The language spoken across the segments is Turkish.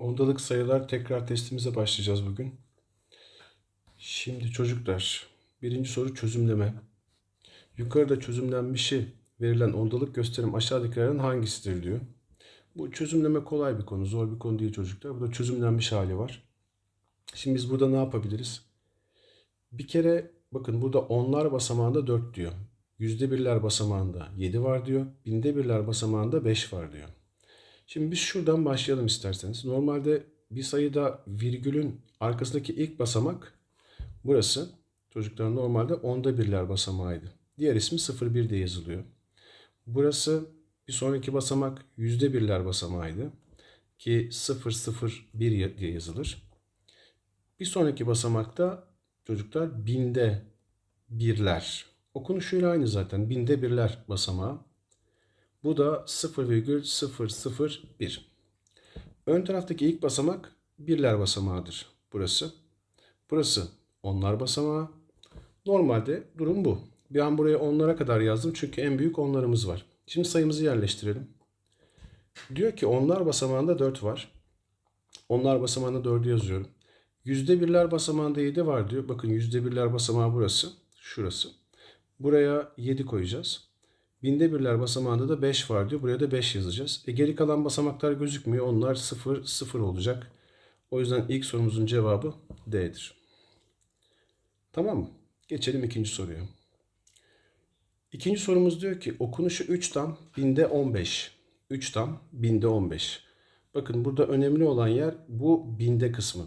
Ondalık sayılar tekrar testimize başlayacağız bugün. Şimdi çocuklar, birinci soru çözümleme. Yukarıda çözümlenmişi verilen ondalık gösterim aşağıdakilerden hangisidir diyor. Bu çözümleme kolay bir konu, zor bir konu değil çocuklar. Burada çözümlenmiş hali var. Şimdi biz burada ne yapabiliriz? Bir kere bakın burada onlar basamağında 4 diyor. Yüzde birler basamağında 7 var diyor. Binde birler basamağında 5 var diyor. Şimdi biz şuradan başlayalım isterseniz. Normalde bir sayıda virgülün arkasındaki ilk basamak burası. Çocuklar normalde onda birler basamağıydı. Diğer ismi 01 diye yazılıyor. Burası bir sonraki basamak yüzde birler basamağıydı. Ki 001 diye yazılır. Bir sonraki basamakta çocuklar binde birler. Okunuşuyla aynı zaten. Binde birler basamağı. Bu da 0,001. Ön taraftaki ilk basamak birler basamağıdır. Burası. Burası onlar basamağı. Normalde durum bu. Bir an buraya onlara kadar yazdım çünkü en büyük onlarımız var. Şimdi sayımızı yerleştirelim. Diyor ki onlar basamağında 4 var. Onlar basamağında 4'ü yazıyorum. Yüzde birler basamağında 7 var diyor. Bakın yüzde birler basamağı burası. Şurası. Buraya 7 koyacağız. Binde birler basamağında da 5 var diyor. Buraya da 5 yazacağız. E geri kalan basamaklar gözükmüyor. Onlar 0, 0 olacak. O yüzden ilk sorumuzun cevabı D'dir. Tamam mı? Geçelim ikinci soruya. İkinci sorumuz diyor ki okunuşu 3 tam binde 15. 3 tam binde 15. Bakın burada önemli olan yer bu binde kısmı.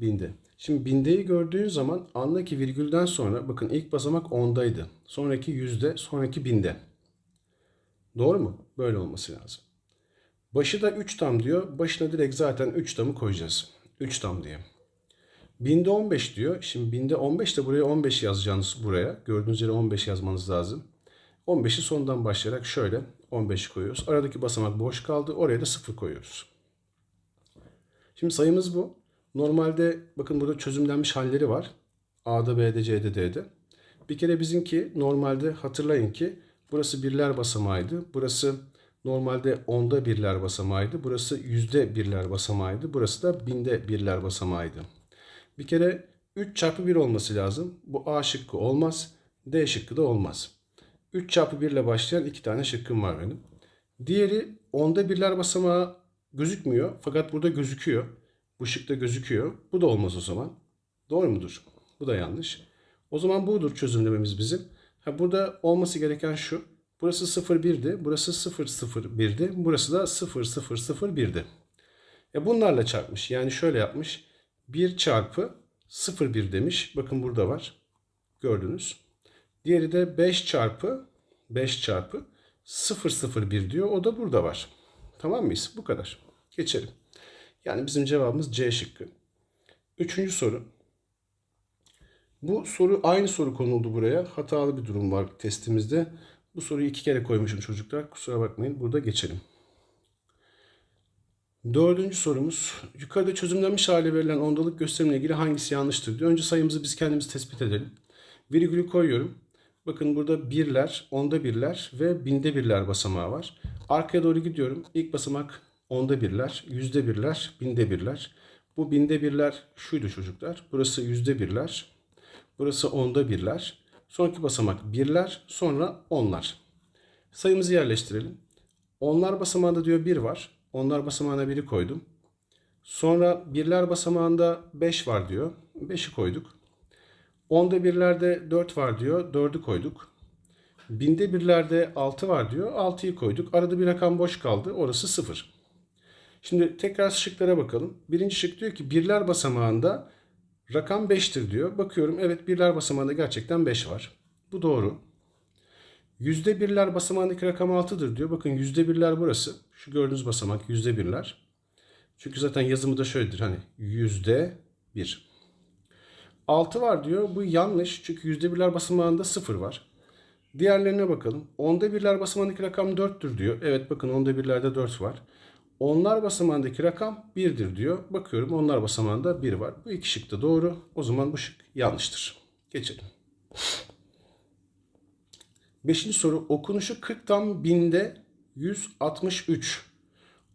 Binde. Şimdi bindeyi gördüğün zaman andaki virgülden sonra bakın ilk basamak ondaydı. Sonraki yüzde, sonraki binde. Doğru mu? Böyle olması lazım. Başı da 3 tam diyor. Başına direkt zaten 3 tamı koyacağız. 3 tam diye. Binde 15 diyor. Şimdi binde 15 de buraya 15 yazacağınız buraya. Gördüğünüz yere 15 yazmanız lazım. 15'i sondan başlayarak şöyle 15 koyuyoruz. Aradaki basamak boş kaldı. Oraya da 0 koyuyoruz. Şimdi sayımız bu. Normalde bakın burada çözümlenmiş halleri var. A'da, B'de, C'de, D'de. Bir kere bizimki normalde hatırlayın ki burası birler basamağıydı. Burası normalde onda birler basamağıydı. Burası yüzde birler basamağıydı. Burası da binde birler basamağıydı. Bir kere 3 çarpı 1 olması lazım. Bu A şıkkı olmaz. D şıkkı da olmaz. 3 çarpı 1 ile başlayan iki tane şıkkım var benim. Diğeri onda birler basamağı gözükmüyor. Fakat burada gözüküyor. Bu şıkta gözüküyor. Bu da olmaz o zaman. Doğru mudur? Bu da yanlış. O zaman budur çözümlememiz bizim. Ha, burada olması gereken şu. Burası 01'di. Burası 001'di. Burası da 0001'di. E bunlarla çarpmış. Yani şöyle yapmış. 1 çarpı 01 demiş. Bakın burada var. Gördünüz. Diğeri de 5 çarpı 5 çarpı 001 diyor. O da burada var. Tamam mıyız? Bu kadar. Geçelim. Yani bizim cevabımız C şıkkı. Üçüncü soru. Bu soru aynı soru konuldu buraya. Hatalı bir durum var testimizde. Bu soruyu iki kere koymuşum çocuklar. Kusura bakmayın. Burada geçelim. Dördüncü sorumuz. Yukarıda çözümlenmiş hale verilen ondalık gösterimle ilgili hangisi yanlıştır diyor. Önce sayımızı biz kendimiz tespit edelim. Virgülü koyuyorum. Bakın burada birler, onda birler ve binde birler basamağı var. Arkaya doğru gidiyorum. İlk basamak onda birler, yüzde birler, binde birler. Bu binde birler şuydu çocuklar. Burası yüzde birler. Burası onda birler. Sonraki basamak birler, sonra onlar. Sayımızı yerleştirelim. Onlar basamağında diyor bir var. Onlar basamağına biri koydum. Sonra birler basamağında 5 var diyor. 5'i koyduk. Onda birlerde 4 var diyor. 4'ü koyduk. Binde birlerde 6 var diyor. 6'yı koyduk. Arada bir rakam boş kaldı. Orası 0. Şimdi tekrar şıklara bakalım. Birinci şık diyor ki birler basamağında rakam 5'tir diyor. Bakıyorum evet birler basamağında gerçekten 5 var. Bu doğru. Yüzde birler basamağındaki rakam 6'dır diyor. Bakın yüzde birler burası. Şu gördüğünüz basamak yüzde birler. Çünkü zaten yazımı da şöyledir hani yüzde bir. 6 var diyor. Bu yanlış. Çünkü yüzde birler basamağında 0 var. Diğerlerine bakalım. Onda birler basamağındaki rakam 4'tür diyor. Evet bakın onda birlerde 4 var. Onlar basamağındaki rakam 1'dir diyor. Bakıyorum onlar basamağında 1 var. Bu iki şık da doğru. O zaman bu şık yanlıştır. Geçelim. Beşinci soru. Okunuşu 40 tam binde 163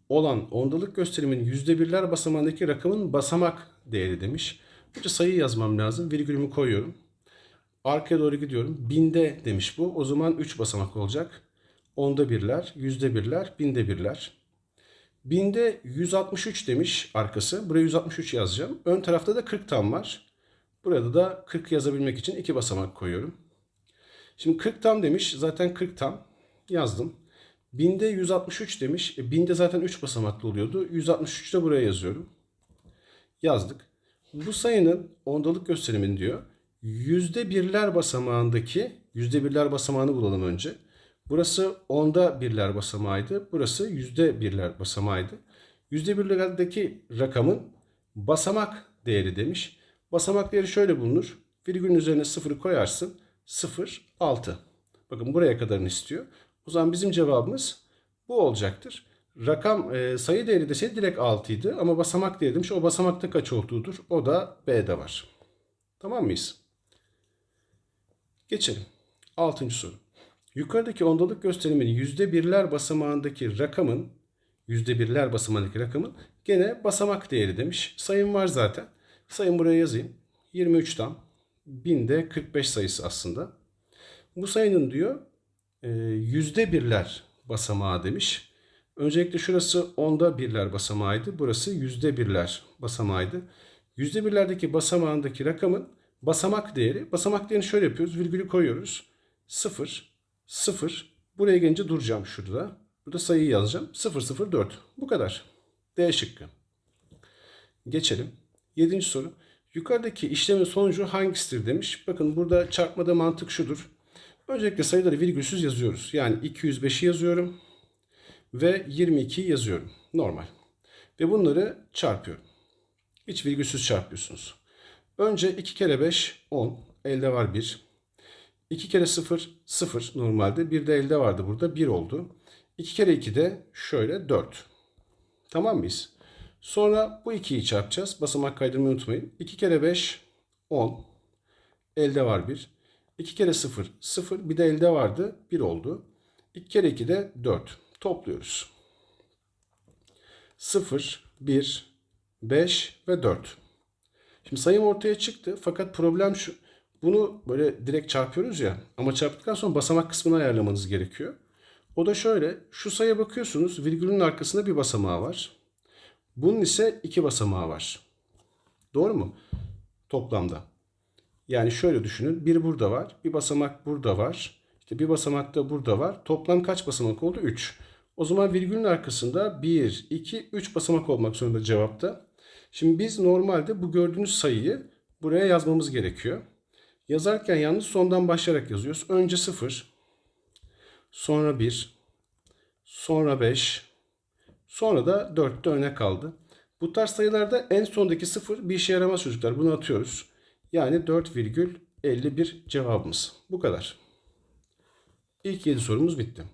olan ondalık gösterimin yüzde birler basamağındaki rakamın basamak değeri demiş. Önce sayı yazmam lazım. Virgülümü koyuyorum. Arkaya doğru gidiyorum. Binde demiş bu. O zaman 3 basamak olacak. Onda birler, yüzde birler, binde birler. Binde 163 demiş arkası. Buraya 163 yazacağım. Ön tarafta da 40 tam var. Burada da 40 yazabilmek için iki basamak koyuyorum. Şimdi 40 tam demiş. Zaten 40 tam yazdım. Binde 163 demiş. E, binde zaten 3 basamaklı oluyordu. 163 de buraya yazıyorum. Yazdık. Bu sayının ondalık gösterimini diyor. Yüzde birler basamağındaki yüzde birler basamağını bulalım önce. Burası onda birler basamağıydı. Burası yüzde birler basamağıydı. Yüzde birlerdeki rakamın basamak değeri demiş. Basamak değeri şöyle bulunur. Virgülün üzerine sıfırı koyarsın. 0, 6. Bakın buraya kadarını istiyor. O zaman bizim cevabımız bu olacaktır. Rakam e, sayı değeri deseydi direkt 6 idi ama basamak değeri demiş. O basamakta kaç olduğudur? O da B'de var. Tamam mıyız? Geçelim. Altıncı soru. Yukarıdaki ondalık gösteriminin yüzde birler basamağındaki rakamın yüzde birler basamağındaki rakamın gene basamak değeri demiş. Sayım var zaten. Sayım buraya yazayım. 23 tam. Binde 45 sayısı aslında. Bu sayının diyor e, yüzde birler basamağı demiş. Öncelikle şurası onda birler basamağıydı. Burası yüzde birler basamağıydı. Yüzde birlerdeki basamağındaki rakamın basamak değeri. Basamak değerini şöyle yapıyoruz. Virgülü koyuyoruz. 0, 0. Buraya gelince duracağım şurada. Burada sayıyı yazacağım. 004. Bu kadar. D şıkkı. Geçelim. Yedinci soru. Yukarıdaki işlemin sonucu hangisidir demiş. Bakın burada çarpmada mantık şudur. Öncelikle sayıları virgülsüz yazıyoruz. Yani 205'i yazıyorum ve 22'yi yazıyorum. Normal. Ve bunları çarpıyorum. Hiç virgülsüz çarpıyorsunuz. Önce 2 kere 5 10. Elde var 1. 2 kere 0 0 normalde. Bir de elde vardı burada 1 oldu. 2 kere 2 de şöyle 4. Tamam mıyız? Sonra bu 2'yi çarpacağız. Basamak kaydırmayı unutmayın. 2 kere 5 10. Elde var 1. 2 kere 0 0. Bir de elde vardı 1 oldu. 2 kere 2 de 4. Topluyoruz. 0, 1, 5 ve 4. Şimdi sayım ortaya çıktı. Fakat problem şu. Bunu böyle direkt çarpıyoruz ya. Ama çarptıktan sonra basamak kısmını ayarlamanız gerekiyor. O da şöyle. Şu sayıya bakıyorsunuz. Virgülün arkasında bir basamağı var. Bunun ise iki basamağı var. Doğru mu? Toplamda. Yani şöyle düşünün. Bir burada var. Bir basamak burada var. İşte bir basamak da burada var. Toplam kaç basamak oldu? 3. O zaman virgülün arkasında 1, 2, 3 basamak olmak zorunda cevapta. Şimdi biz normalde bu gördüğünüz sayıyı buraya yazmamız gerekiyor. Yazarken yalnız sondan başlayarak yazıyoruz. Önce 0, sonra 1, sonra 5, sonra da 4 de öne kaldı. Bu tarz sayılarda en sondaki 0 bir işe yaramaz çocuklar. Bunu atıyoruz. Yani 4,51 cevabımız. Bu kadar. İlk 7 sorumuz bitti.